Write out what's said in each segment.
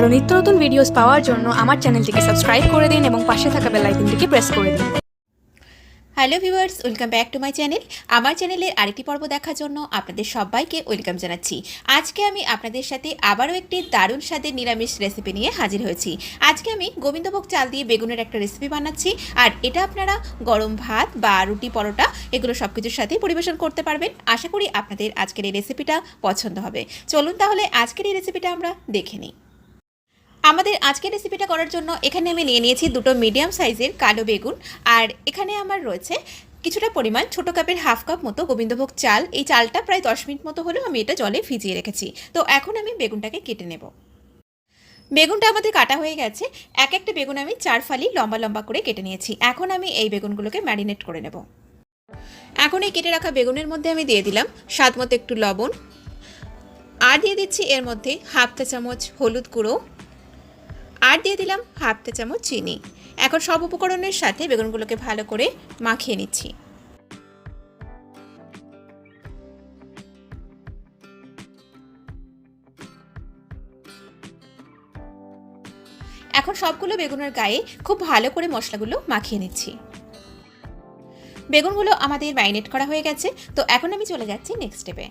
আরও নিত্য নতুন ভিডিওস পাওয়ার জন্য আমার চ্যানেলটিকে সাবস্ক্রাইব করে দিন এবং পাশে থাকা বেল আইকনটিকে প্রেস করে দিন। Hello viewers welcome back to my channel আমার চ্যানেলের আরেকটি পর্ব দেখার জন্য আপনাদের সবাইকে ওয়েলকাম জানাচ্ছি। আজকে আমি আপনাদের সাথে আবারও একটি দারুণ স্বাদের নিরামিষ রেসিপি নিয়ে হাজির হয়েছি। আজকে আমি গোবিন্দভোগ চাল দিয়ে বেগুনের একটা রেসিপি বানাচ্ছি। আর এটা আপনারা গরম ভাত বা রুটি পরোটা, এগুলো সব কিছুর সাথেই পরিবেশন করতে পারবেন। আশা করি আপনাদের আজকের এই রেসিপিটা পছন্দ হবে। চলুন তাহলে আজকের এই রেসিপিটা আমরা দেখে নিই। আমাদের আজকের রেসিপিটা করার জন্য এখানে আমি নিয়ে নিয়েছি দুটো মিডিয়াম সাইজের কালো বেগুন। আর এখানে আমার রয়েছে কিছুটা পরিমাণ ছোট কাপের হাফ কাপ মতো গোবিন্দভোগ চাল। এই চালটা প্রায় দশ মিনিট মতো হলেও আমি এটা জলে ভিজিয়ে রেখেছি। তো এখন আমি বেগুনটাকে কেটে নেব। বেগুনটা আমাদের কাটা হয়ে গেছে। এক একটা বেগুন আমি চার ফালি লম্বা লম্বা করে কেটে নিয়েছি। এখন আমি এই বেগুনগুলোকে ম্যারিনেট করে নেব। এখন এই কেটে রাখা বেগুনের মধ্যে আমি দিয়ে দিলাম স্বাদ মতো একটু লবণ। আর দিয়ে দিচ্ছি এর মধ্যে হাফ চা চামচ হলুদ গুঁড়ো। আর দিয়ে দিলাম হাফ চা চামচ চিনি। এখন সব উপকরণের সাথে বেগুনগুলোকে ভালো করে মাখিয়ে নিচ্ছি। এখন সবগুলো বেগুনের গায়ে খুব ভালো করে মশলাগুলো মাখিয়ে নিচ্ছি। বেগুনগুলো আমাদের ম্যারিনেট করা হয়ে গেছে, তো এখন আমি চলে যাচ্ছি নেক্সট স্টেপে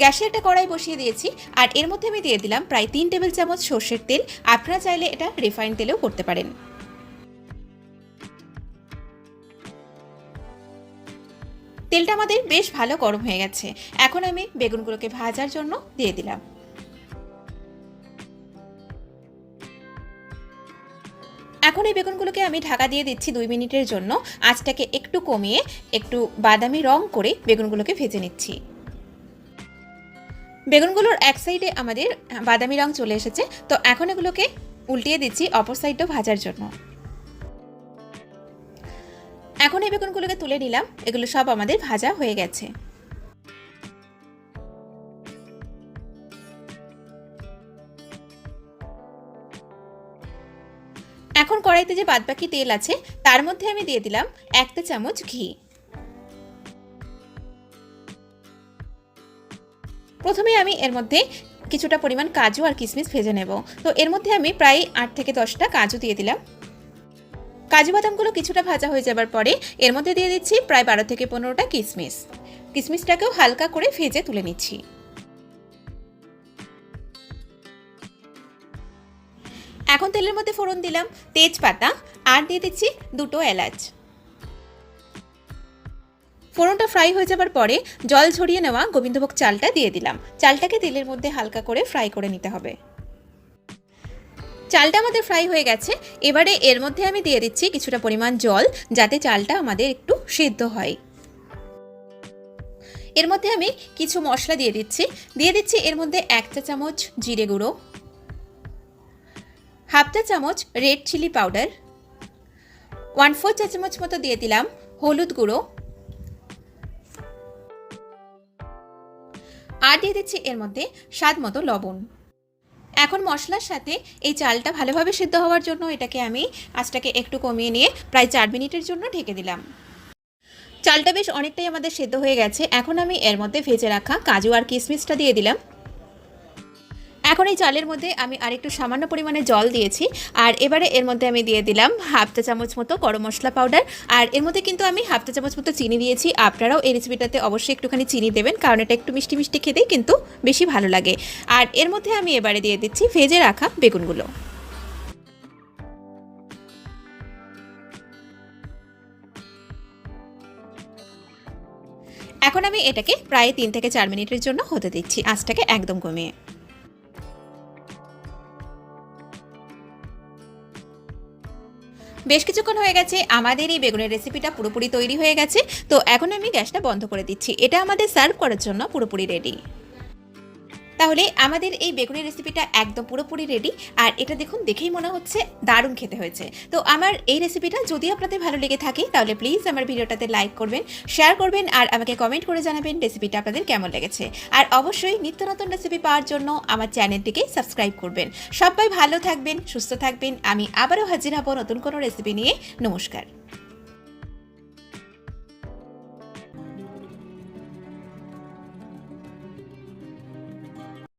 গ্যাসে একটা কড়াই বসিয়ে দিয়েছি, আর এর মধ্যে আমি দিয়ে দিলাম প্রায় তিন টেবিল চামচ সর্ষের তেল। আপনারা চাইলে এটা রিফাইন তেলেও করতে পারেন। তেলটা আমাদের বেশ ভালো গরম হয়ে গেছে। এখন আমি বেগুনগুলোকে ভাজার জন্য দিয়ে দিলাম। এখন এই বেগুনগুলোকে আমি ঢাকা দিয়ে দিচ্ছি দুই মিনিটের জন্য। আঁচটাকে একটু কমিয়ে একটু বাদামি রং করে বেগুনগুলোকে ভেজে নিচ্ছি। বেগুনগুলোর এক সাইডে আমাদের বাদামি রং চলে এসেছে। তো এখন এগুলোকে উল্টিয়ে দিচ্ছি অপর সাইডটাও ভাজার জন্য। এখন এই বেগুনগুলোকে তুলে নিলাম। এগুলো সব আমাদের ভাজা হয়ে গেছে। এখন কড়াইতে যে বাদবাকি তেল আছে, তার মধ্যে আমি দিয়ে দিলাম একটা চামচ ঘি। প্রথমে আমি এর মধ্যে কিছুটা পরিমাণ কাজু আর কিশমিশ ভেজে নেব। তো এর মধ্যে আমি প্রায় আট থেকে দশটা কাজু দিয়ে দিলাম। কাজু বাদামগুলো কিছুটা ভাজা হয়ে যাবার পরে এর মধ্যে দিয়ে দিচ্ছি প্রায় বারো থেকে পনেরোটা কিশমিশ কিশমিশটাকেও হালকা করে ভেজে তুলে নিচ্ছি। এখন তেলের মধ্যে ফোড়ন দিলাম, তেজপাতা, আর দিয়ে দিচ্ছি দুটো এলাচ। ফোড়নটা ফ্রাই হয়ে যাবার পরে জল ঝরিয়ে নেওয়া গোবিন্দভোগ চালটা দিয়ে দিলাম। চালটাকে তেলের মধ্যে হালকা করে ফ্রাই করে নিতে হবে। চালটা আমাদের ফ্রাই হয়ে গেছে। এবারে এর মধ্যে আমি দিয়ে দিচ্ছি কিছুটা পরিমাণ জল, যাতে চালটা আমাদের একটু সিদ্ধ হয়। এর মধ্যে আমি কিছু মশলা দিয়ে দিচ্ছি। দিয়ে দিচ্ছি এর মধ্যে এক চা চামচ জিরে গুঁড়ো, হাফ চা চামচ red chili powder one four চা চামচ মতো দিয়ে দিলাম হলুদ গুঁড়ো আর দিয়ে দিচ্ছি এর মধ্যে স্বাদ মতো লবণ। এখন মশলার সাথে এই চালটা ভালোভাবে সিদ্ধ হওয়ার জন্য এটাকে আমি আজটাকে একটু কমিয়ে নিয়ে প্রায় চার মিনিটের জন্য ঢেকে দিলাম। চালটা বেশ অনেকটাই আমাদের সেদ্ধ হয়ে গেছে। এখন আমি এর মধ্যে ভেজে রাখা কাজু আর কিশমিশটা দিয়ে দিলাম। এখন এই চালের মধ্যে আমি আরেকটু সামান্য পরিমাণে জল দিয়েছি, আর এবারে এর মধ্যে আমি দিয়ে দিলাম হাফ চা চামচ মতো গরম মশলা পাউডার, আর এর মধ্যে কিন্তু আমি হাফ চা চামচ মতো চিনি দিয়েছি। আপনারাও এই রেসিপিটাতে অবশ্যই একটুখানি চিনি দেবেন, কারণ এটা একটু মিষ্টি মিষ্টি খেতেই কিন্তু বেশি ভালো লাগে। আর এর মধ্যে আমি এবারে দিয়ে দিচ্ছি ভেজে রাখা বেগুনগুলো। এখন আমি এটাকে প্রায় তিন থেকে চার মিনিটের জন্য হতে দিচ্ছি, আঁচটাকে একদম কমিয়ে। বেশ কিছুক্ষণ হয়ে গেছে, আমাদের এই বেগুনের রেসিপিটা পুরোপুরি তৈরি হয়ে গেছে। তো এখন আমি গ্যাসটা বন্ধ করে দিচ্ছি। এটা আমাদের সার্ভ করার জন্য পুরোপুরি রেডি তাহলে আমাদের এই বেগুনের রেসিপিটা একদম পুরোপুরি রেডি আর এটা দেখুন, দেখেই মনে হচ্ছে দারুণ খেতে হয়েছে। তো আমার এই রেসিপিটা যদি আপনাদের ভালো লেগে থাকে, তাহলে প্লিজ আমার ভিডিওটাতে লাইক করবেন শেয়ার করবেন, আর আমাকে কমেন্ট করে জানাবেন রেসিপিটা আপনাদের কেমন লেগেছে। আর অবশ্যই নিত্য নতুন রেসিপি পাওয়ার জন্য আমার চ্যানেলটিকে সাবস্ক্রাইব করবেন। সবাই ভালো থাকবেন, সুস্থ থাকবেন, আমি আবারও হাজির হব নতুন কোনো রেসিপি নিয়ে। নমস্কার।